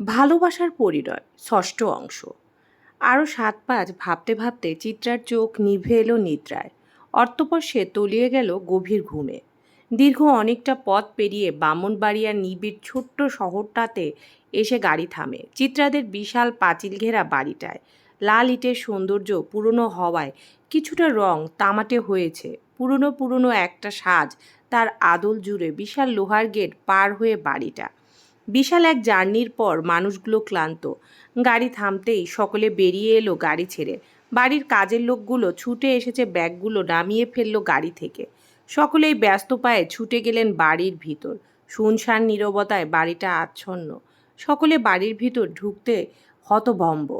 ভালোবাসার পরিণয়, ষষ্ঠ অংশ। আরও সাত পাঁচ ভাবতে ভাবতে চিত্রার চোখ নিভে এলো নিদ্রায়। অর্থপর সে তলিয়ে গেল গভীর ঘুমে। দীর্ঘ অনেকটা পথ পেরিয়ে বামনবাড়িয়ার নিবিড় ছোট্ট শহরটাতে এসে গাড়ি থামে। চিত্রাদের বিশাল পাঁচিল ঘেরা বাড়িটায়। লাল ইটের সৌন্দর্য পুরনো হওয়ায় কিছুটা রং তামাটে হয়েছে। পুরনো পুরনো একটা সাজ তার আদল জুড়ে বিশাল লোহার গেট পার হয়ে বাড়িটা। বিশাল এক জার্নির পর মানুষগুলো ক্লান্ত। গাড়ি থামতেই সকলে বেরিয়ে এলো গাড়ি ছেড়ে। বাড়ির কাজের লোকগুলো ছুটে এসেছে ব্যাগগুলো নামিয়ে ফেলল গাড়ি থেকে। সকলেই ব্যস্ত পায়ে ছুটে গেলেন বাড়ির ভিতর। শুনশান নীরবতায় বাড়িটা আচ্ছন্ন। সকলে বাড়ির ভিতর ঢুকতে হতভম্ব।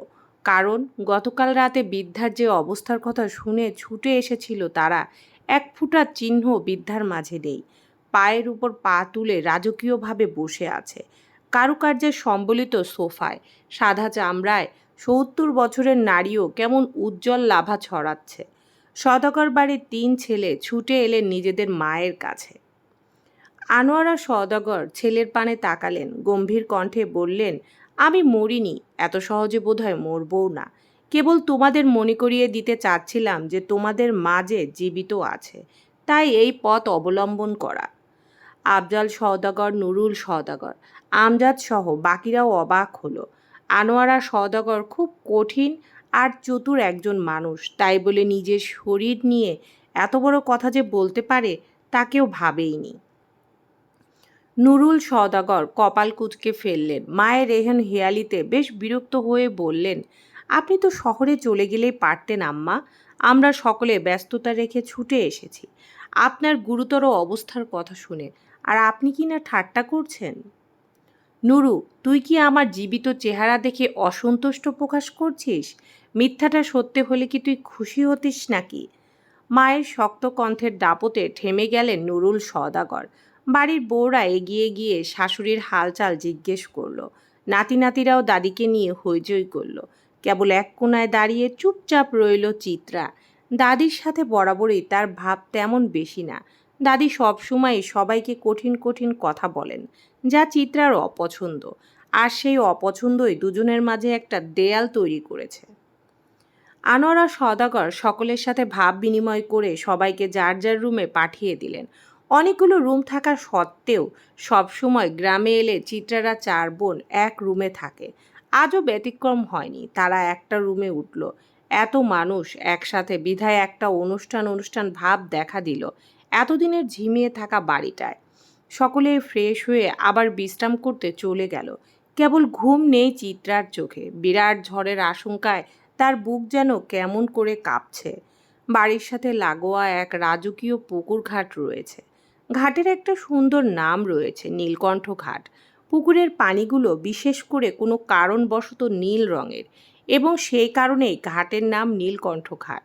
কারণ গতকাল রাতে বৃদ্ধার যে অবস্থার কথা শুনে ছুটে এসেছিল তারা, এক ফুটা চিহ্ন বৃদ্ধার মাঝে নেই। পায়ের উপর পা তুলে রাজকীয়ভাবে বসে আছে। কারুকার্যের সম্বলিত সোফায়, সাদা চামড়ায় সত্তর বছরের নারীও কেমন উজ্জ্বল লাভা ছড়াচ্ছে। সদাগর বাড়ির তিন ছেলে ছুটে এলেন নিজেদের মায়ের কাছে। আনোয়ারা সদাগর ছেলের পানে তাকালেন, গম্ভীর কণ্ঠে বললেন, আমি মরিনি, এত সহজে বোধহয় মরবও না। কেবল তোমাদের মনে করিয়ে দিতে চাচ্ছিলাম যে তোমাদের মাঝে জীবিত আছে। তাই এই পথ অবলম্বন করা। আফজাল সওদাগর, নুরুল সওদাগর। আমজাদ সহ বাকিরাও অবাক হলো। আনোয়ারা সওদাগর খুব কঠিন আর চতুর একজন মানুষ। তাই বলে নিজের শরীর নিয়ে এত বড় কথা যে বলতে পারে তা কেউ ভাবেইনি। নুরুল সওদাগর কপাল কুচকে ফেললেন। মায়ের রেহেন হেয়ালিতে বেশ বিরক্ত হয়ে বললেন, আপনি তো শহরে চলে গেলেই পারতেন আম্মা। আমরা সকলে ব্যস্ততা রেখে ছুটে এসেছি। আপনার গুরুতর অবস্থার কথা শুনে আর আপনি কি না ঠাট্টা করছেন? নুরু, তুই কি আমার জীবিত চেহারা দেখে অসন্তুষ্ট প্রকাশ করছিস? মিথ্যাটা সত্যি হলে কি তুই খুশি হতিস নাকি? মায়ের শক্ত কণ্ঠের দাপতে থেমে গেলেন নুরুল সদাগর বাড়ির বউরা এগিয়ে গিয়ে শাশুড়ির হালচাল জিজ্ঞেস করল। নাতি নাতিরাও দাদিকে নিয়ে হইচই করল। কেবল এক কোনায় দাঁড়িয়ে চুপচাপ রইল চিত্রা। দাদির সাথে বরাবরই তার ভাব তেমন বেশি না। দাদি সবসময় সবাইকে কঠিন কঠিন কথা বলেন, যা চিত্রার অপছন্দ। আর সেই অপছন্দই দুজনের মাঝে একটা দেয়াল তৈরি করেছে। আনোয়ারা সদাগর সকলের সাথে ভাব বিনিময় করে সবাইকে যার যার রুমে পাঠিয়ে দিলেন। অনেকগুলো রুম থাকা সত্ত্বেও সবসময় গ্রামে এলে চিত্রারা চার বোন এক রুমে থাকে। আজও ব্যতিক্রম হয়নি, তারা একটা রুমে উঠল। এত মানুষ একসাথে বিধায় একটা অনুষ্ঠান অনুষ্ঠান ভাব দেখা দিল। এতদিনের ঝিমিয়ে থাকা বাড়িটায়। সকলে ফ্রেশ হয়ে আবার বিশ্রাম করতে চলে গেল। কেবল ঘুম নেই চিত্রার চোখে। বিরাট ঝড়ের আশঙ্কায় তার বুক যেন কেমন করে কাঁপছে। বাড়ির সাথে লাগোয়া এক রাজকীয় পুকুর ঘাট রয়েছে। ঘাটের একটা সুন্দর নাম রয়েছে, নীলকণ্ঠ ঘাট। পুকুরের পানিগুলো বিশেষ করে কোনো কারণবশত নীল রঙের এবং সেই কারণেই ঘাটের নাম নীলকণ্ঠ ঘাট।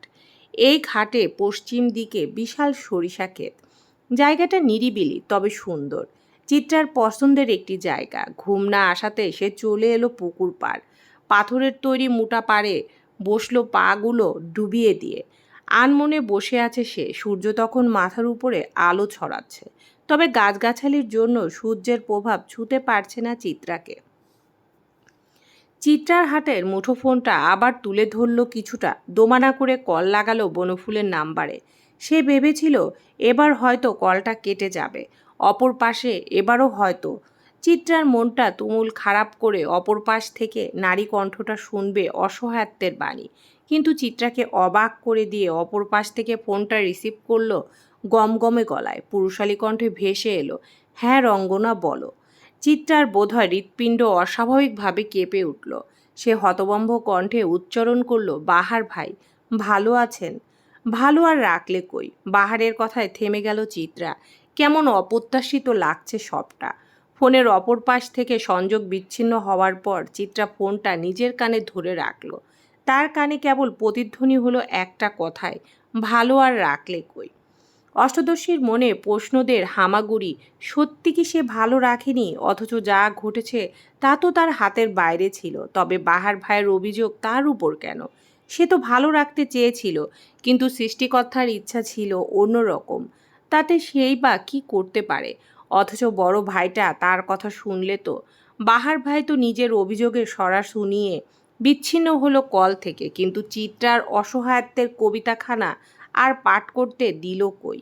এই ঘাটে পশ্চিম দিকে বিশাল সরিষা ক্ষেত। জায়গাটা নিরিবিলি, তবে সুন্দর। চিত্রার পছন্দের একটি জায়গা। ঘুম না আসাতে সে চলে এলো পুকুর পাড়। পাথরের তৈরি মোটা পাড়ে বসল পাগুলো ডুবিয়ে দিয়ে। আনমনে বসে আছে সে। সূর্য তখন মাথার উপরে আলো ছড়াচ্ছে। তবে গাছগাছালির জন্য সূর্যের প্রভাব ছুতে পারছে না চিত্রাকে। চিত্রার হাতের মুঠোফোনটা আবার তুলে ধরল কিছুটা, দোমানা করে কল লাগালো বনফুলের নাম্বারে। সে ভেবেছিল, এবার হয়তো কলটা কেটে যাবে, অপর পাশে এবারও হয়তো। চিত্রার মনটা তুমুল খারাপ করে অপর পাশ থেকে নারী কণ্ঠটা শুনবে অসহায়ত্বের বাণী। কিন্তু চিত্রাকে অবাক করে দিয়ে অপর পাশ থেকে ফোনটা রিসিভ করল গমগমে গলায়। পুরুষালী কণ্ঠে ভেসে এলো হ্যাঁ রঙ্গনা, বলো। চিত্রার বোধহয় হৃৎপিণ্ড অস্বাভাবিকভাবে কেঁপে উঠল। সে হতবম্ব কণ্ঠে উচ্চারণ করল, বাহার ভাই, ভালো আছেন? ভালো আর রাখলে কই? বাহারের কথায় থেমে গেল চিত্রা। কেমন অপ্রত্যাশিত লাগছে সবটা। ফোনের অপর পাশ থেকে সংযোগ বিচ্ছিন্ন হওয়ার পর চিত্রা ফোনটা নিজের কানে ধরে রাখল। তার কানে কেবল প্রতিধ্বনি হলো একটা কথায়, ভালো আর রাখলে কই? অষ্টদশীর মনে প্রশ্নদের হামাগুড়ি, সত্যি কি সে ভালো রাখেনি? অথচ যা ঘটেছে, তা তো তার হাতের বাইরে ছিল। তবে বাহার ভাইয়ের অভিযোগ তার উপর কেন? সে তো ভালো রাখতে চেয়েছিল, কিন্তু সৃষ্টিকর্তার ইচ্ছা ছিল অন্যরকম। তাতে সেই বা কি করতে পারে? অথচ বড় ভাইটা তার কথা শুনলে তো। বাহার ভাই তো নিজের অভিযোগের সরা শুনিয়ে বিচ্ছিন্ন হলো কল থেকে, কিন্তু চিত্রার অসহায়ত্বের কবিতাখানা আর পাঠ করতে দিল কই?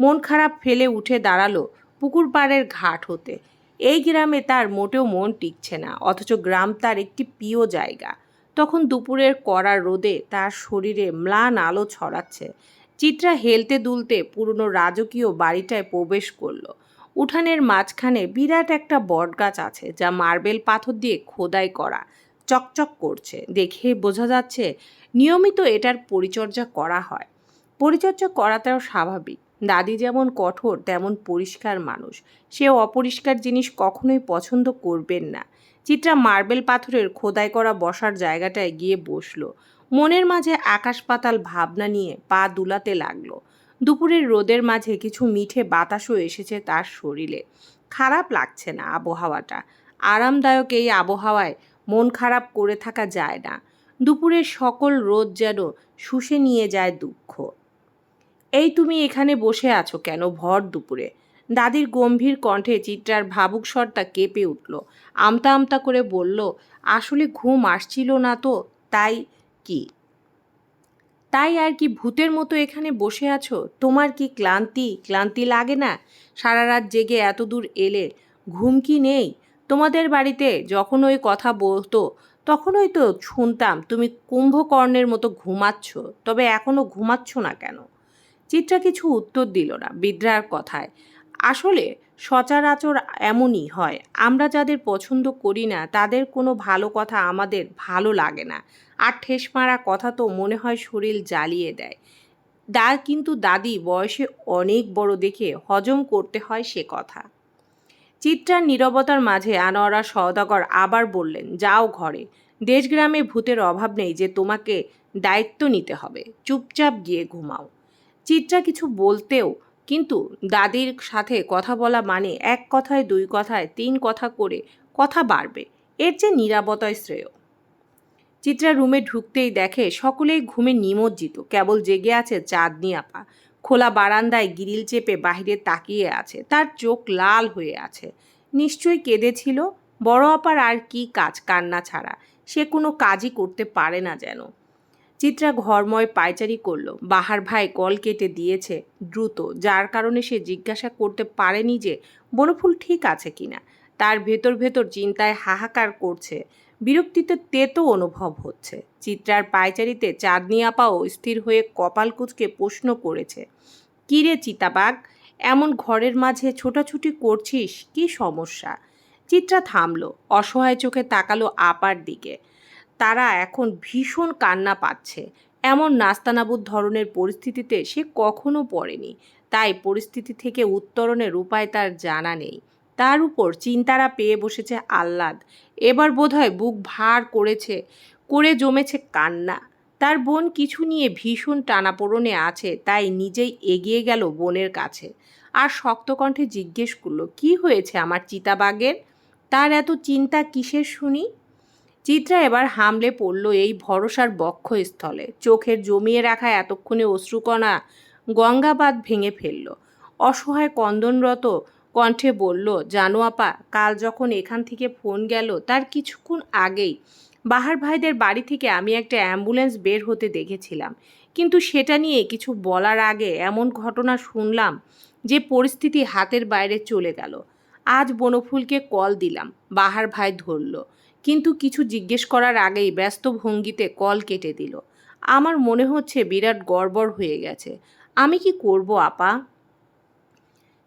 মন খারাপ ফেলে উঠে দাঁড়াল পুকুর পাড়ের ঘাট হতে। এই গ্রামে তার মোটেও মন টিকছে না, অথচ গ্রাম তার একটি প্রিয় জায়গা। তখন দুপুরের কড়া রোদে তার শরীরে ম্লান আলো ছড়াচ্ছে। চিত্রা হেলতে দুলতে পুরনো রাজকীয় বাড়িটায় প্রবেশ করল। উঠানের মাঝখানে বিরাট একটা বটগাছ আছে, যা মার্বেল পাথর দিয়ে খোদাই করা, চকচক করছে। দেখে বোঝা যাচ্ছে, নিয়মিত এটার পরিচর্যা করা হয়। পরিচর্যা করাটাও স্বাভাবিক। দাদি যেমন কঠোর, তেমন পরিষ্কার মানুষ। সে অপরিষ্কার জিনিস কখনোই পছন্দ করবেন না। চিত্রা মার্বেল পাথরের খোদাই করা বসার জায়গাটায় গিয়ে বসল। মনের মাঝে আকাশ পাতাল ভাবনা নিয়ে পা দুলাতে লাগল। দুপুরের রোদের মাঝে কিছু মিঠে বাতাসও এসেছে তার শরীরে। খারাপ লাগছে না আবহাওয়াটা। আরামদায়ক এই আবহাওয়ায় মন খারাপ করে থাকা যায় না। দুপুরের সকল রোদ যেন শুষে নিয়ে যায় দুঃখ। এই তুমি এখানে বসে আছো কেন ভর দুপুরে? দাদির গম্ভীর কণ্ঠে চিত্রার ভাবুক স্বরটা কেঁপে উঠল। আমতা আমতা করে বলল, আসলে ঘুম আসছিল না তো, তাই কি? তাই আর কি ভূতের মতো এখানে বসে আছো? তোমার কি ক্লান্তি? ক্লান্তি লাগে না? সারা রাত জেগে এত দূর এলে ঘুম কি নেই? তোমাদের বাড়িতে যখন ওই কথা বলতো, তখনই তো শুনতাম, তুমি কুম্ভকর্ণের মতো ঘুমাচ্ছ, তবে এখনও ঘুমাচ্ছ না কেন? চিত্রা কিছু উত্তর দিল না, বিদ্রার কথায়। আসলে সচরাচর এমনই হয়, আমরা যাদের পছন্দ করি না, তাদের কোনো ভালো কথা আমাদের ভালো লাগে না। আর ঠেস মারা কথা তো মনে হয় শরীর জ্বালিয়ে দেয়। দা, কিন্তু দাদি বয়সে অনেক বড় দেখে হজম করতে হয় সে কথা। চিত্রার নীরবতার মাঝে আনোয়ারা সওদাগর আবার বললেন, যাও ঘরে। দেশগ্রামে ভূতের অভাব নেই যে তোমাকে দায়িত্ব নিতে হবে। চুপচাপ গিয়ে ঘুমাও। চিত্রা কিছু বলতেও কিন্তু দাদির সাথে কথা বলা মানে এক কথায় দুই কথায় তিন কথা করে কথা বাড়বে। এর যে নিরাপত্তায় শ্রেয়। চিত্রা রুমে ঢুকতেই দেখে সকলেই ঘুমে নিমজ্জিত। কেবল জেগে আছে চাঁদনি আপা। খোলা বারান্দায় গিরিল চেপে বাহিরে তাকিয়ে আছে। তার চোখ লাল হয়ে আছে। নিশ্চয়ই কেঁদেছিল। বড় আপার আর কি কাজ কান্না ছাড়া। সে কোনো কাজই করতে পারে না যেন। চিত্রা ঘরময় পায়চারি করল। বাহার ভাই কল কেটে দিয়েছে দ্রুত, যার কারণে সে জিজ্ঞাসা করতে পারেনি যে, বনফুল ঠিক আছে কিনা তার ভেতর ভেতর চিন্তায় হাহাকার করছে। বিরক্তিতে তেতো অনুভব হচ্ছে। চিত্রার পায়চারিতে চাঁদনি আপাও স্থির হয়ে কপাল কুচকে প্রশ্ন করেছে কিরে চিতাবাগ এমন ঘরের মাঝে ছোটাছুটি করছিস? কি সমস্যা? চিত্রা থামলো, অসহায় চোখে তাকালো আপার দিকে। তারা এখন ভীষণ কান্না পাচ্ছে। এমন নাস্তানাবুদ ধরনের পরিস্থিতিতে সে কখনো পড়েনি। তাই পরিস্থিতি থেকে উত্তরণের উপায় তার জানা নেই। তার উপর চিন্তারা পেয়ে বসেছে আহ্লাদ। এবার বোধহয় বুক ভার করেছে, করে জমেছে কান্না। তার বোন কিছু নিয়ে ভীষণ টানাপোড়নে আছে, তাই নিজেই এগিয়ে গেল বোনের কাছে। আর শক্ত কণ্ঠে জিজ্ঞেস করল, কি হয়েছে আমার চিতাবাগের তার এত চিন্তা কিসের শুনি? চিত্রা এবার হামলে পড়ল এই ভরসার বক্ষস্থলে। চোখের জমিয়ে রাখা এতক্ষণে অশ্রুকণা গঙ্গাবাদ ভেঙে ফেলল। অসহায় কন্দনরত কণ্ঠে বলল, জানো আপা, কাল যখন এখান থেকে ফোন গেল, তার কিছুক্ষণ আগেই বাহার ভাইদের বাড়ি থেকে আমি একটা অ্যাম্বুলেন্স বের হতে দেখেছিলাম। কিন্তু সেটা নিয়ে কিছু বলার আগে এমন ঘটনা শুনলাম যে পরিস্থিতি হাতের বাইরে চলে গেল। আজ বনফুলকে কল দিলাম। বাহার ভাই ধরল। কিন্তু কিছু জিজ্ঞেস করার আগেই ব্যস্ত ভঙ্গিতে কল কেটে দিল। আমার মনে হচ্ছে বিরাট গড়বড় হয়ে গেছে। আমি কি করব, আপা?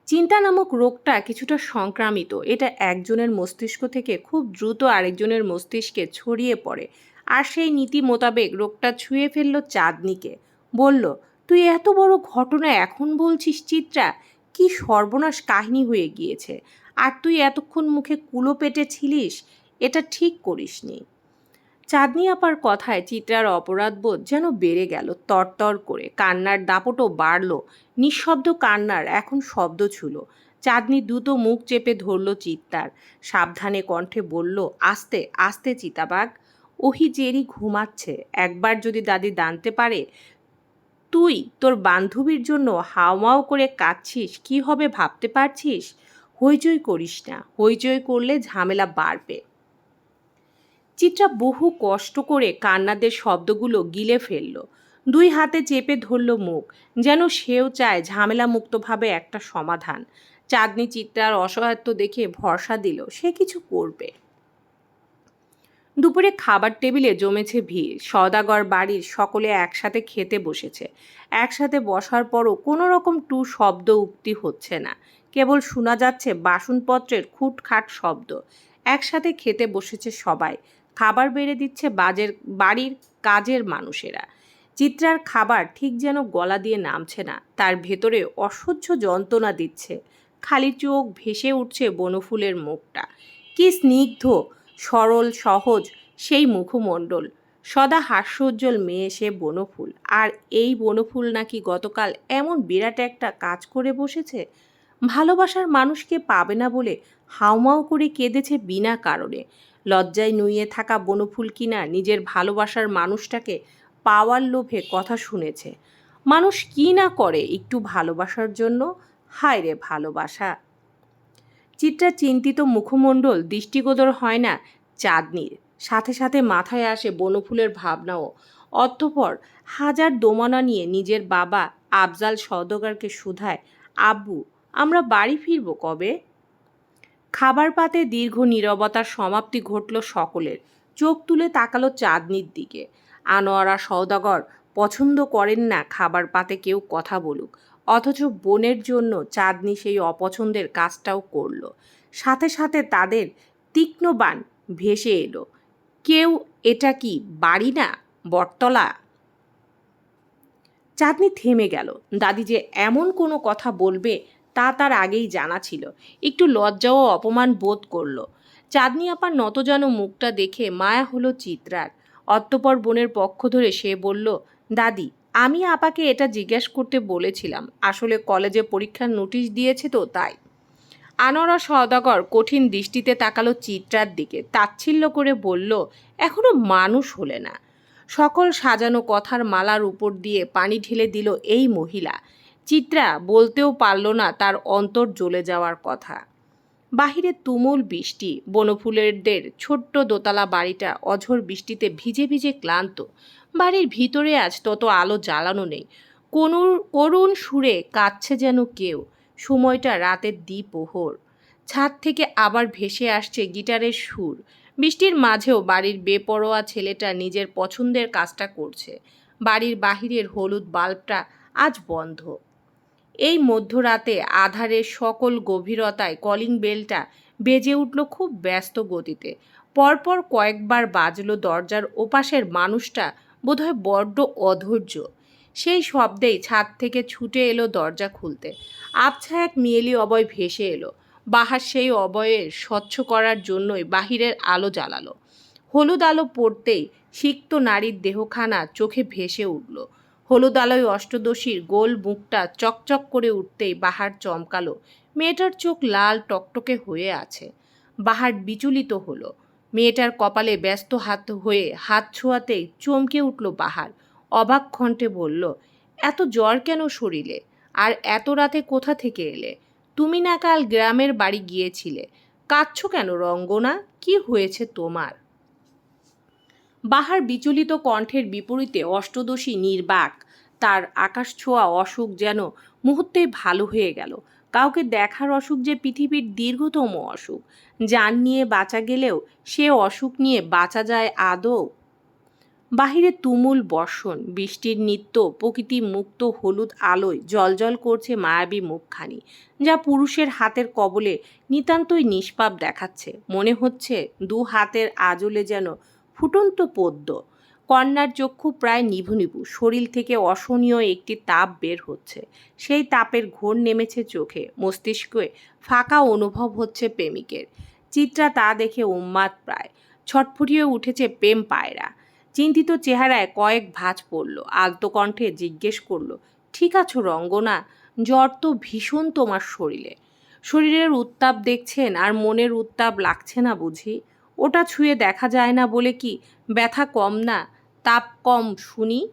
চিন্তা নামক রোগটা কিছুটা সংক্রামিত। এটা একজনের মস্তিষ্ক থেকে খুব দ্রুত আরেকজনের মস্তিষ্কে ছড়িয়ে পড়ে আর সেই নীতি মোতাবেক রোগটা ছুঁয়ে ফেলল চাঁদনিকে। বলল, তুই এত বড় ঘটনা এখন বলছিস, চিত্রা? কি সর্বনাশ কাহিনী হয়ে গিয়েছে। আর তুই এতক্ষণ মুখে কুলো পেটে ছিলিস এটা ঠিক করিসনি। চাঁদনি আপার কথায় চিত্রার অপরাধবোধ যেন বেড়ে গেল, তরতর করে। কান্নার দাপটও বাড়ল, নিঃশব্দ কান্নার এখন শব্দ ছুলো। চাঁদনি দ্রুত মুখ চেপে ধরল চিত্তার সাবধানে কণ্ঠে বলল, আস্তে আস্তে চিতাবাগ ওহি জেরি ঘুমাচ্ছে। একবার যদি দাদি দানতে পারে, তুই তোর বান্ধবীর জন্য হাওমাও করে কাঁদছিস, কি হবে ভাবতে পারছিস? হইচই করিস না। হইচই করলে ঝামেলা বাড়বে। চিত্রা বহু কষ্ট করে কান্নাদের শব্দগুলো গিলে ফেলল। দুই হাতে চেপে ধরল মুখ, যেন সেও চায় ঝামেলা মুক্তভাবে একটা সমাধান। চাঁদনি চিত্রার অসহায়ত্ব দেখে ভরসা দিল, সে কিছু করবে। দুপুরে খাবার টেবিলে জমেছে ভিড়। সদাগর বাড়ির সকলে একসাথে খেতে বসেছে। একসাথে বসার পরও কোনো রকম টু শব্দ উক্তি হচ্ছে না। কেবল শোনা যাচ্ছে বাসনপত্রের খুটখাট শব্দ। একসাথে খেতে বসেছে সবাই। খাবার বেড়ে দিচ্ছে বাজের, বাড়ির কাজের মানুষেরা। চিত্রার খাবার ঠিক যেন গলা দিয়ে নামছে না, তার ভেতরে অসহ্য যন্ত্রণা দিচ্ছে। খালি চোখ ভেসে উঠছে বনফুলের মুখটা। কি স্নিগ্ধ, সরল, সহজ সেই মুখমণ্ডল। সদা হাস্যোজ্জ্বল মেয়ে সে বনফুল। আর এই বনফুল নাকি গতকাল এমন বিরাট একটা কাজ করে বসেছে? ভালোবাসার মানুষকে পাবে না বলে হাউমাউ করে কেঁদেছে বিনা কারণে। লজ্জায় নুইয়ে থাকা বনফুল কিনা নিজের ভালোবাসার মানুষটাকে পাওয়ার লোভে কথা শুনেছে। মানুষ কি না করে একটু ভালোবাসার জন্য? হায় রে ভালোবাসা। চিত্রা চিন্তিত মুখমণ্ডল দৃষ্টিগোচর হয় না চাঁদনির। সাথে সাথে মাথায় আসে বনফুলের ভাবনাও। অতঃপর হাজার দোমনা নিয়ে নিজের বাবা আফজাল সওদাগরকে শুধায়, আব্বু, আমরা বাড়ি ফিরব কবে? খাবার পাতে দীর্ঘ নীরবতার সমাপ্তি ঘটল সকলের। চোখ তুলে তাকালো চাঁদনির দিকে। আনোয়ারা সওদাগর, পছন্দ করেন না খাবার পাতে কেউ কথা বলুক। অথচ বোনের জন্য চাঁদনি সেই অপছন্দের কাজটাও করল। সাথে সাথে তাদের তীক্ষ্ণ বান ভেসে এলো। কেউ এটা কি বাড়ি না, বটতলা? চাঁদনি থেমে গেল। দাদি যে এমন কোনো কথা বলবে তা তার আগেই জানা ছিল। একটু লজ্জা ও অপমান বোধ করল। চাঁদনি আপার নতজানো মুখটা দেখে মায়া হলো চিত্রার। অতঃপর বোনের পক্ষ ধরে সে বলল, দাদি, আমি আপাকে এটা জিজ্ঞেস করতে বলেছিলাম। আসলে কলেজে পরীক্ষার নোটিশ দিয়েছে তো তাই। আনোয়ারা সওদাগর কঠিন দৃষ্টিতে তাকালো চিত্রার দিকে। তাচ্ছিল্য করে বলল, এখনও মানুষ হলে না। সকল সাজানো কথার মালার উপর দিয়ে পানি ঢেলে দিল এই মহিলা। চিত্রা বলতেও পারল না তার অন্তর জ্বলে যাওয়ার কথা। বাহিরে তুমুল বৃষ্টি, বনফুলেরদের ছোট্ট দোতলা বাড়িটা অঝোর বৃষ্টিতে ভিজে ভিজে ক্লান্ত। বাড়ির ভিতরে আজ তত আলো জ্বালানো নেই। কোনো করুণ সুরে কাঁদছে যেন কেউ। সময়টা রাতের দ্বিপ্রহর। ছাদ থেকে আবার ভেসে আসছে গিটারের সুর। বৃষ্টির মাঝেও বাড়ির বেপরোয়া ছেলেটা নিজের পছন্দের কাজটা করছে। বাড়ির বাহিরের হলুদ বাল্বটা আজ বন্ধ। এই মধ্যরাতে আধারের সকল গভীরতায় কলিং বেলটা বেজে উঠল খুব ব্যস্ত গতিতে। পরপর কয়েকবার বাজল দরজার ওপাশের মানুষটা, বোধহয় বড্ড অধৈর্য। সেই শব্দেই ছাদ থেকে ছুটে এলো দরজা খুলতে। আবছা এক মিয়েলি অবয় ভেসে এলো। বাহার সেই অবয়ের স্বচ্ছ করার জন্যই বাহিরের আলো জ্বালালো। হলুদ আলো পড়তেই সিক্ত নারীর দেহখানা চোখে ভেসে উঠল। হলুদ আলোয় অষ্টদশীর গোল মুখটা চকচক করে উঠতেই বাহার চমকালো। মেয়েটার চোখ লাল টকটকে হয়ে আছে। বাহার বিচলিত হলো। মেয়েটার কপালে ব্যস্ত হাত হয়ে হাত ছোঁয়াতেই চমকে উঠল বাহার। অবাক কণ্ঠে বলল, এত জ্বর কেন শরীরে? আর এত রাতে কোথা থেকে এলে? তুমি না কাল গ্রামের বাড়ি গিয়েছিলে। কাঁদছ কেন রঙ্গনা? কি হয়েছে তোমার? বাহার বিচলিত কণ্ঠের বিপরীতে অষ্টদশী নির্বাক। তার আকাশ ছোঁয়া অসুখ যেন মুহূর্তেই ভালো হয়ে গেল। কাউকে দেখার অসুখ যে পৃথিবীর দীর্ঘতম অসুখ। যান নিয়ে বাঁচা গেলেও সে অসুখ নিয়ে বাঁচা যায় আদৌ? বাহিরে তুমুল বর্ষণ, বৃষ্টির নিত্য, প্রকৃতি মুক্ত হলুদ আলোয় জলজল করছে মায়াবী মুখখানি, যা পুরুষের হাতের কবলে নিতান্তই নিষ্পাপ দেখাচ্ছে। মনে হচ্ছে দু হাতের আজলে যেন ফুটন্ত পদ্য কন্যার চক্ষু প্রায় নিভু নিভু শরীর থেকে অসহনীয় একটি তাপ বের হচ্ছে। সেই তাপের ঘোর নেমেছে চোখে, মস্তিষ্কে ফাঁকা অনুভব হচ্ছে প্রেমিকের। চিত্রা তা দেখে উন্মাদ প্রায়, ছটফটিয়ে উঠেছে প্রেম পায়রা। চিন্তিত চেহারায় কয়েক ভাঁজ পড়ল, আলতো কণ্ঠে জিজ্ঞেস করল, ঠিক আছো রঙ্গনা? জ্বর তো ভীষণ তোমার শরীরে। শরীরের উত্তাপ দেখছেন আর মনের উত্তাপ লাগছে না বুঝি? ওটা ছুঁয়ে দেখা যায় না বলে কি, ব্যথা কম না? তাপ কম, শুনি?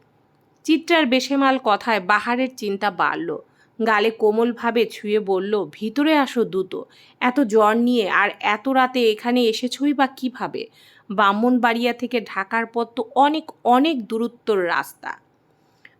চিত্রার বেশেমাল কথায় বাহারের চিন্তা বাড়ল। গালে কোমলভাবে ছুঁয়ে বলল, ভিতরে আসো দ্রুত। এত জ্বর নিয়ে আর এত রাতে এখানে এসেছই বা কীভাবে? ব্রাহ্মণবাড়িয়া থেকে ঢাকার পথ তো অনেক অনেক দূরত্বর রাস্তা।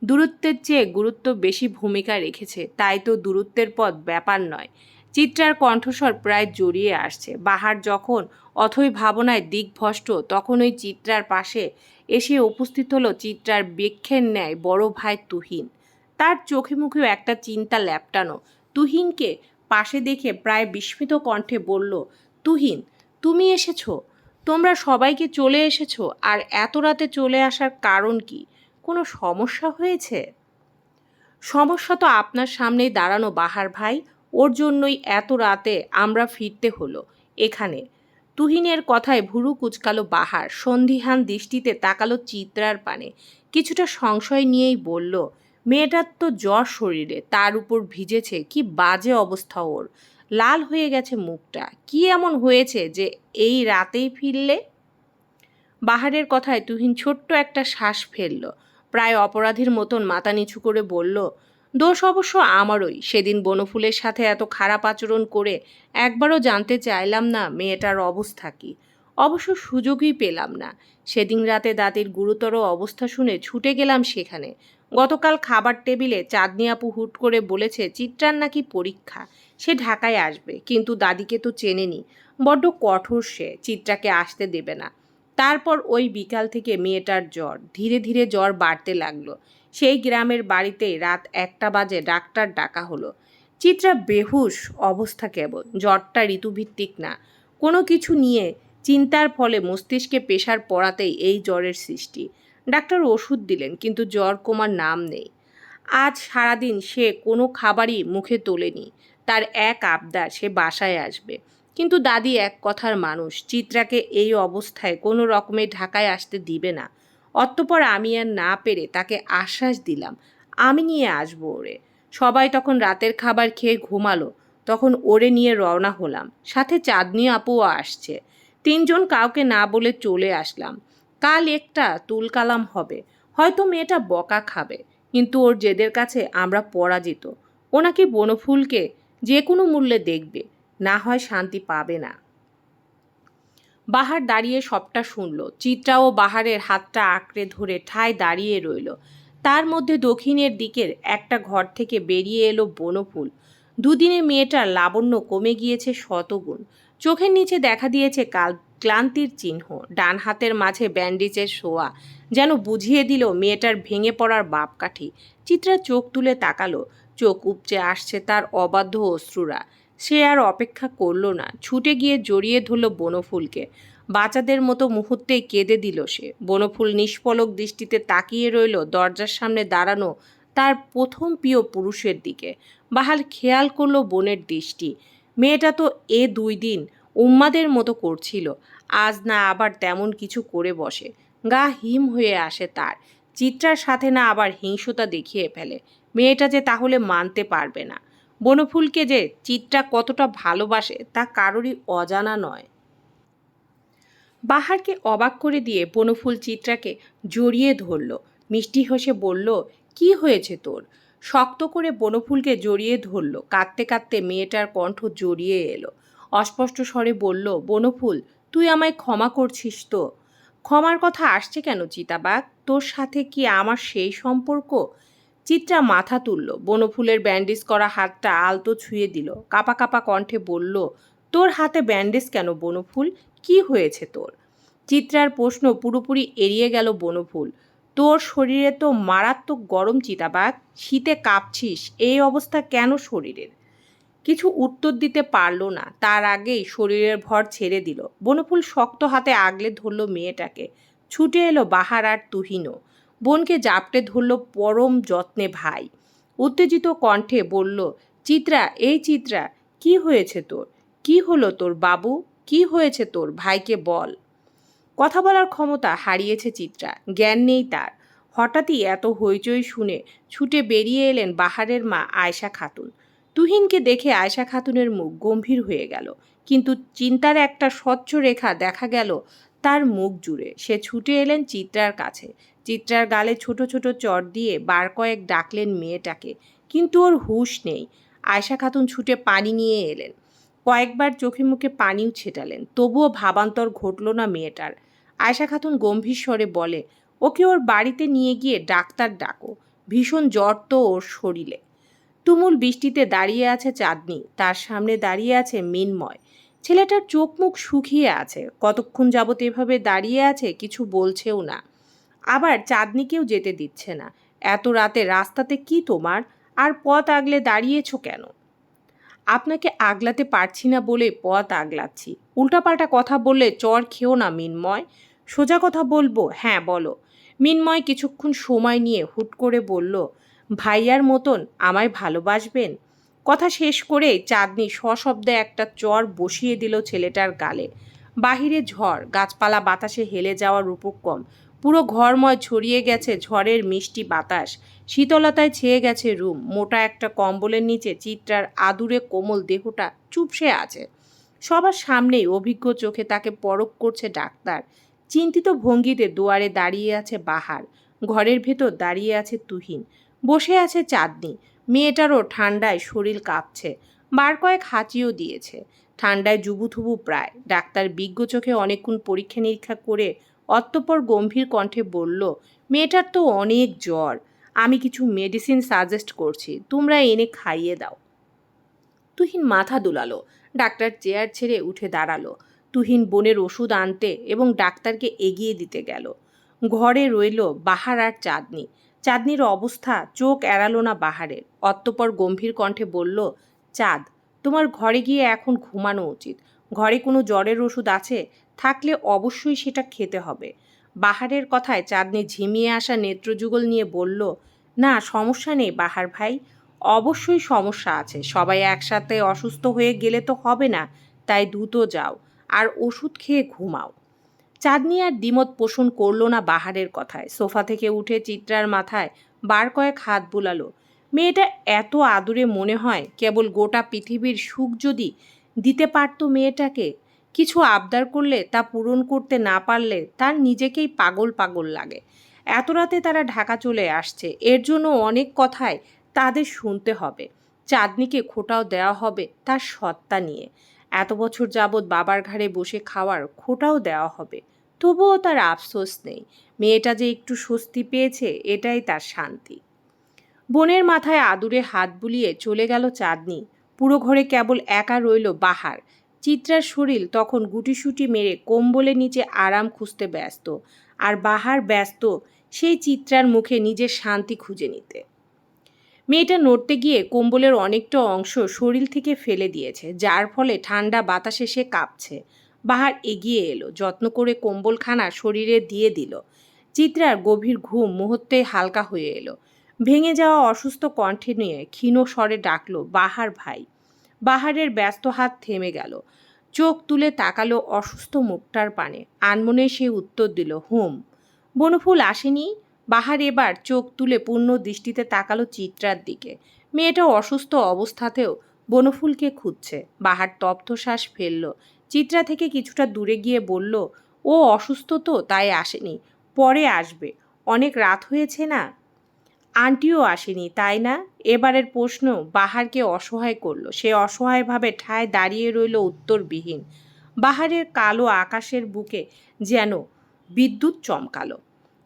দূরত্বের চেয়ে গুরুত্ব বেশি ভূমিকা রেখেছে। তাই তো দূরত্বের পথ ব্যাপার নয়। চিত্রার কণ্ঠস্বর প্রায় জড়িয়ে আসছে। বাহার যখন অথই ভাবনায় দিকভ্রষ্ট তখন ওই চিত্রার পাশে এসে উপস্থিত হলো চিত্রার বৃক্ষের ন্যায় বড় ভাই তুহিন। তার চোখে মুখেও একটা চিন্তা ল্যাপটানো। তুহিনকে পাশে দেখে প্রায় বিস্মিত কণ্ঠে বলল, তুহিন, তুমি এসেছ? তোমরা সবাইকে চলে এসেছ? আর এত রাতে চলে আসার কারণ কি? কোনো সমস্যা হয়েছে? সমস্যা তো আপনার সামনেই দাঁড়ানো, বাহার ভাই। ওর জন্যই এত রাতে আমরা ফিরতে হলো। এখানে। তুহিনের কথায় ভুরু কুচকালো বাহার, সন্ধিহান দৃষ্টিতে তাকালো চিত্রার পানে। কিছুটা সংশয় নিয়েই বলল, মেয়েটার তো জ্বর শরীরে, তার উপর ভিজেছে, কি বাজে অবস্থা ওর। লাল হয়ে গেছে মুখটা। কি এমন হয়েছে যে এই রাতেই ফিরলে? বাহারের কথায় তুহিন ছোট্ট একটা শ্বাস ফেলল। প্রায় অপরাধীর মতন মাথা নিচু করে বলল দোষ অবশ্য আমারই। সেদিন বনফুলের সাথে এত খারাপ আচরণ করে একবারও জানতে চাইলাম না মেয়েটার অবস্থা কী। অবশ্য সুযোগই পেলাম না। সেদিন রাতে দাদির গুরুতর অবস্থা শুনে ছুটে গেলাম সেখানে। গতকাল খাবার টেবিলে চাঁদনি আপু হুট করে বলেছে, চিত্রার নাকি পরীক্ষা? সে ঢাকায় আসবে। কিন্তু দাদিকে তো চেনেনি। বড্ড কঠোর সে। চিত্রাকে আসতে দেবে না। তারপর ওই বিকাল থেকে মেয়েটার জ্বর। ধীরে ধীরে জ্বর বাড়তে লাগল। সেই গ্রামের বাড়িতেই রাত একটা বাজে ডাক্তার ডাকা হলো। চিত্রা বেহুশ অবস্থা কেবল, জ্বরটা ঋতুভিত্তিক না। কোনো কিছু নিয়ে চিন্তার ফলে মস্তিষ্কে পেশার পড়াতেই এই জ্বরের সৃষ্টি। ডাক্তার ওষুধ দিলেন, কিন্তু জ্বর কমার নাম নেই। আজ সারাদিন সে কোনো খাবারই মুখে তোলেনি। তার এক আবদার, সে বাসায় আসবে। কিন্তু দাদি এক কথার মানুষ, চিত্রাকে এই অবস্থায় কোনো রকমে ঢাকায় আসতে দিবে না। অতঃপর আমি আর না পেরে তাকে আশ্বাস দিলাম। আমি নিয়ে আসব ওরে। সবাই তখন রাতের খাবার খেয়ে ঘুমালো। তখন ওরে নিয়ে রওনা হলাম। সাথে চাঁদনি আপুও আসছে। তিনজন কাউকে না বলে চলে আসলাম। কাল একটা তুলকালাম হবে। হয়তো মেয়েটা বকা খাবে। কিন্তু ওর জেদের কাছে আমরা পরাজিত। ও নাকি বনফুলকে যে কোনো মূল্যে দেখবে। না হয় শান্তি পাবে না। বাহার দাঁড়িয়ে সবটা শুনল। চিত্রা ও বাহারের হাতটা আঁকড়ে ধরে ঠায় দাঁড়িয়ে রইল। তার মধ্যে দক্ষিণের দিকের একটা ঘর থেকে বেরিয়ে এলো বনফুল। দুদিনে মেয়েটার লাবণ্য কমে গিয়েছে শতগুণ। চোখের নিচে দেখা দিয়েছে কাল ক্লান্তির চিহ্ন। ডান হাতের মাঝে ব্যান্ডেজের শোয়া। যেন বুঝিয়ে দিল মেয়েটার ভেঙে পড়ার বাপকাঠি। চিত্রা চোখ তুলে তাকালো। চোখ উপচে আসছে তার অবাধ্য অশ্রুরা। সে আর অপেক্ষা করল না। ছুটে গিয়ে জড়িয়ে ধরল বনফুলকে। বাচ্চাদের মতো মুহূর্তেই কেঁদে দিল সে। বনফুল নিষ্পলক দৃষ্টিতে তাকিয়ে রইল দরজার সামনে দাঁড়ানো তার প্রথম প্রিয় পুরুষের দিকে। বাহাল খেয়াল করল বোনের দৃষ্টি। মেয়েটা তো এ দুই দিন উম্মাদের মতো করছিল। আজ না আবার তেমন কিছু করে বসে। গা হিম হয়ে আসে তার। চিত্রার সাথে না আবার হিংসতা দেখিয়ে ফেলে। মেয়েটা যে তাহলে মানতে পারবে না। বনফুলকে যে চিত্রা কতটা ভালোবাসে তা কারোরই অজানা নয়। বাহারকে অবাক করে দিয়ে বনফুল চিত্রাকে জড়িয়ে ধরল। মিষ্টি হেসে বলল, কি হয়েছে তোর? শক্ত করে বনফুলকে জড়িয়ে ধরল। কাঁদতে কাঁদতে মেয়েটার কণ্ঠ জড়িয়ে এলো। অস্পষ্ট স্বরে বলল, বনফুল, তুই আমায় ক্ষমা করছিস তো? ক্ষমার কথা আসছে কেন চিতাবাগ তোর সাথে কি আমার সেই সম্পর্ক? চিত্রা মাথা তুলল। বনফুলের ব্যান্ডেজ করা হাতটা আলতো ছুঁয়ে দিল। কাপা কাপা কণ্ঠে বলল, তোর হাতে ব্যান্ডেজ কেন বনফুল? কি হয়েছে তোর? চিত্রার প্রশ্ন পুরোপুরি এড়িয়ে গেল বনফুল। তোর শরীরে তো মারাত্মক গরম চিতাবাগ শীতে কাঁপছিস, এই অবস্থা কেন শরীরের? কিছু উত্তর দিতে পারল না। তার আগেই শরীরের ভর ছেড়ে দিল। বনফুল শক্ত হাতে আগলে ধরল মেয়েটাকে। ছুটে এলো বাহার আর তুহিনও। বোনকে জাপটে ধরল পরম যত্নে ভাই। উত্তেজিত কণ্ঠে বলল, চিত্রা, এই চিত্রা, কি হয়েছে তোর? কি হলো তোর বাবু? কি হয়েছে তোর? ভাইকে বল। কথা বলার ক্ষমতা হারিয়েছে চিত্রা, জ্ঞান নেই তার। হঠাৎই এত হইচই শুনে ছুটে বেরিয়ে এলেন বাহারের মা আয়শা খাতুন। তুহিনকে দেখে আয়শা খাতুনের মুখ গম্ভীর হয়ে গেল, কিন্তু চিন্তার একটা স্বচ্ছ রেখা দেখা গেল তার মুখ জুড়ে। সে ছুটে এলেন চিত্রার কাছে চিত্রার গালে ছোট ছোট চট দিয়ে বার কয়েক ডাকলেন মেয়েটাকে। কিন্তু ওর হুঁশ নেই। আয়শা খাতুন ছুটে পানি নিয়ে এলেন। কয়েকবার চোখে মুখে পানিও ছেটালেন। তবুও ভাবান্তর ঘটল না মেয়েটার। আয়শা খাতুন গম্ভীর স্বরে বলে, ওকে ওর বাড়িতে নিয়ে গিয়ে ডাক্তার ডাকো। ভীষণ জ্বর তো ওর শরীরে। তুমুল বৃষ্টিতে দাঁড়িয়ে আছে চাঁদনি। তার সামনে দাঁড়িয়ে আছে মিনময়। ছেলেটার চোখ মুখ শুকিয়ে আছে। কতক্ষণ যাবত এভাবে দাঁড়িয়ে আছে কিছু বলছেও না। আবার চাঁদনিকেও যেতে দিচ্ছে না। এত রাতে রাস্তাতে কি তোমার? আর পথ আগলে দাঁড়িয়েছ কেন? আপনাকে আগলাতে পারছি না বলে পথ আগলাচ্ছি। উল্টাপাল্টা কথা বললে চর খেও না মিনময়। সোজা কথা বলব? হ্যাঁ বলো। মিনময় কিছুক্ষণ সময় নিয়ে হুট করে বলল, ভাইয়ার মতন আমায় ভালোবাসবেন? কথা শেষ করেই চাঁদনি সশব্দে একটা চর বসিয়ে দিল ছেলেটার গালে। বাহিরে ঝড়, গাছপালা বাতাসে হেলে যাওয়ার উপক্রম পুরো ঘরময় ছড়িয়ে গেছে ঝড়ের মিষ্টি বাতাস। শীতলতায় ছেয়ে গেছে রুম। মোটা একটা কম্বলের নিচে চিত্রার আদুরে কোমল দেহটা চুপসে আছে। সবার সামনেই অভিজ্ঞ চোখে তাকে পরখ করছে ডাক্তার। চিন্তিত ভঙ্গিতে দুয়ারে দাঁড়িয়ে আছে বাহার। ঘরের ভেতর দাঁড়িয়ে আছে তুহিন। বসে আছে চাঁদনি। মেয়েটারও ঠান্ডায় শরীর কাঁপছে। বার কয়েক হাঁচিও দিয়েছে। ঠান্ডায় জুবুথুবু প্রায়। ডাক্তার বিজ্ঞ চোখে অনেকক্ষণ পরীক্ষা নিরীক্ষা করে অতঃপর গম্ভীর কণ্ঠে বলল, মেয়েটার তো অনেক জ্বর। আমি কিছু মেডিসিন সাজেস্ট করছি। তোমরা এনে খাইয়ে দাও। তুহিন মাথা দুলালো। ডাক্তার চেয়ার ছেড়ে উঠে দাঁড়াল। তুহিন বোনের ওষুধ আনতে এবং ডাক্তারকে এগিয়ে দিতে গেল। ঘরে রইল বাহার আর চাঁদনি। চাঁদনির অবস্থা চোখ এড়ালো না বাহারের। অতঃপর গম্ভীর কণ্ঠে বলল, চাঁদ, তোমার ঘরে গিয়ে এখন ঘুমানো উচিত। ঘরে কোনো জ্বরের ওষুধ আছে? থাকলে অবশ্যই সেটা খেতে হবে। বাহারের কথায় চাঁদনি ঝিমিয়ে আসা নেত্রযুগল নিয়ে বলল, না, সমস্যা নেই বাহার ভাই। অবশ্যই সমস্যা আছে। সবাই একসাথে অসুস্থ হয়ে গেলে তো হবে না। তাই দ্রুত যাও। আর ওষুধ খেয়ে ঘুমাও। চাঁদনি আর দ্বিমত পোষণ করল না বাহারের কথায়। সোফা থেকে উঠে চিত্রার মাথায় বার কয়েক হাত বোলালো। মেয়েটা এত আদুরে মনে হয়, কেবল গোটা পৃথিবীর সুখ যদি দিতে পারতো মেয়েটাকে কিছু আবদার করলে তা পূরণ করতে না পারলে তার নিজেকেই পাগল পাগল লাগে। এত রাতে তারা ঢাকা চলে আসছে। এর জন্য অনেক কথাই তাদের শুনতে হবে। চাঁদনিকে খোটাও দেওয়া হবে তার সত্তা নিয়ে। এত বছর যাবৎ বাবার ঘাড়ে বসে খাওয়ার খোটাও দেওয়া হবে। তবুও তার আফসোস নেই। মেয়েটা যে একটু স্বস্তি পেয়েছে, এটাই তার শান্তি। বোনের মাথায় আদুরে হাত বুলিয়ে চলে গেল চাঁদনি। পুরো ঘরে কেবল একা রইল বাহার। চিত্রার শরীর তখন গুটিসুটি মেরে কম্বলের নিচে আরাম খুঁজতে ব্যস্ত। আর বাহার ব্যস্ত সেই চিত্রার মুখে নিজের শান্তি খুঁজে নিতে। মেয়েটা নড়তে গিয়ে কম্বলের অনেকটা অংশ শরীর থেকে ফেলে দিয়েছে, যার ফলে ঠান্ডা বাতাসে সে কাঁপছে। বাহার এগিয়ে এলো, যত্ন করে কম্বলখানা শরীরে দিয়ে দিল। চিত্রার গভীর ঘুম মুহূর্তে হালকা হয়ে এলো। ভেঙে যাওয়া অসুস্থ কণ্ঠে নিয়ে ক্ষীণ স্বরে ডাকলো, বাহার ভাই। বাহারের ব্যস্ত হাত থেমে গেল। চোখ তুলে তাকালো অসুস্থ মুখটার পানে। আনমনে সে উত্তর দিল, হুম। বনফুল আসেনি। বাহার এবার চোখ তুলে পূর্ণ দৃষ্টিতে তাকালো চিত্রার দিকে। মেয়েটা অসুস্থ অবস্থাতেও বনফুলকে খুঁজছে। বাহার তপ্ত শ্বাস ফেলল। চিত্রা থেকে কিছুটা দূরে গিয়ে বলল, ও অসুস্থ তো, তাই আসেনি। পরে আসবে। অনেক রাত হয়েছে না? আন্টিও আসেনি, তাই না? এবারের প্রশ্ন বাহারকে অসহায় করল। সে অসহায়ভাবে ঠায় দাঁড়িয়ে রইল উত্তরবিহীন। বাহারের কালো আকাশের বুকে যেন বিদ্যুৎ চমকালো।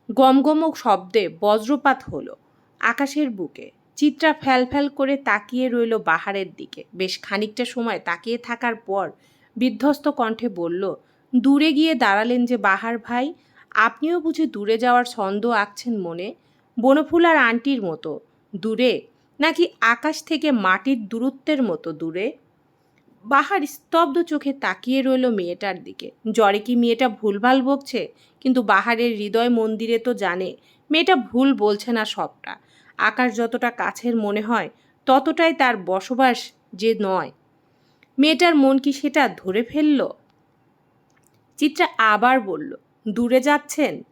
গমগমক শব্দে বজ্রপাত হলো আকাশের বুকে। চিত্রা ফ্যাল করে তাকিয়ে রইল বাহারের দিকে। বেশ খানিকটা সময় তাকিয়ে থাকার পর বিধ্বস্ত কণ্ঠে বলল, দূরে গিয়ে দাঁড়ালেন যে বাহার ভাই, আপনিও বুঝে দূরে যাওয়ার ছন্দ আঁকছেন মনে? বনফুল আর আন্টির মতো। দূরে? নাকি আকাশ থেকে মাটির দূরত্বের মতো দূরে? বাহার স্তব্ধ চোখে তাকিয়ে রইল মেয়েটার দিকে। জ্বরে কি মেয়েটা ভুলভাল বকছে? কিন্তু বাহারের হৃদয় মন্দিরে তো জানে, মেয়েটা ভুল বলছে না সবটা। আকাশ যতটা কাছের মনে হয়, ততটাই তার বসবাস যে নয়। মেয়েটার মন কি সেটা ধরে ফেলল? চিত্রা আবার বলল, দূরে যাচ্ছেন?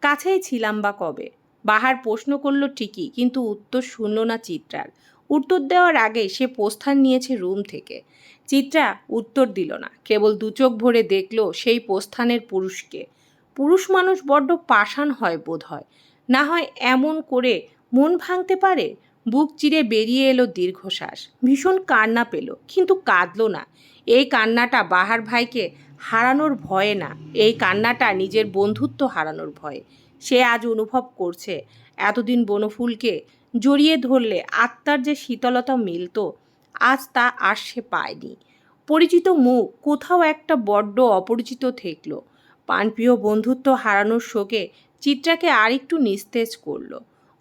কাছেই ছিলাম বা কবে? বাহার প্রশ্ন করল ঠিকই, কিন্তু উত্তর শুনল না চিত্রার। উত্তর দেওয়ার আগে সে প্রস্থান নিয়েছে রুম থেকে। চিত্রা উত্তর দিল না, কেবল দুচোখ ভরে দেখল সেই প্রস্থানের পুরুষকে। পুরুষ মানুষ বড্ড পাষাণ হয় বোধ হয় না হয় এমন করে মন ভাঙতে পারে? বুক চিরে বেরিয়ে এলো দীর্ঘশ্বাস। ভীষণ কান্না পেল, কিন্তু কাঁদলো না। এই কান্নাটা বাহার ভাইকে হারানোর ভয়ে না, এই কান্নাটা নিজের বন্ধুত্ব হারানোর ভয়ে। সে আজ অনুভব করছে। এতদিন বনফুলকে জড়িয়ে ধরলে আত্মার যে শীতলতা মিলত, আজ তা আর সে পায়নি। পরিচিত মুখ, কোথাও একটা বড্ড অপরিচিত থেকল পানপ্রিয় বন্ধুত্ব হারানোর শোকে চিত্রাকে আরেকটু নিস্তেজ করল।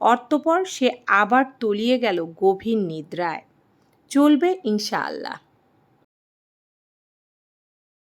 অর্থপর সে আবার তলিয়ে গেল গভীর নিদ্রায়। চলবে ইনশাআল্লাহ।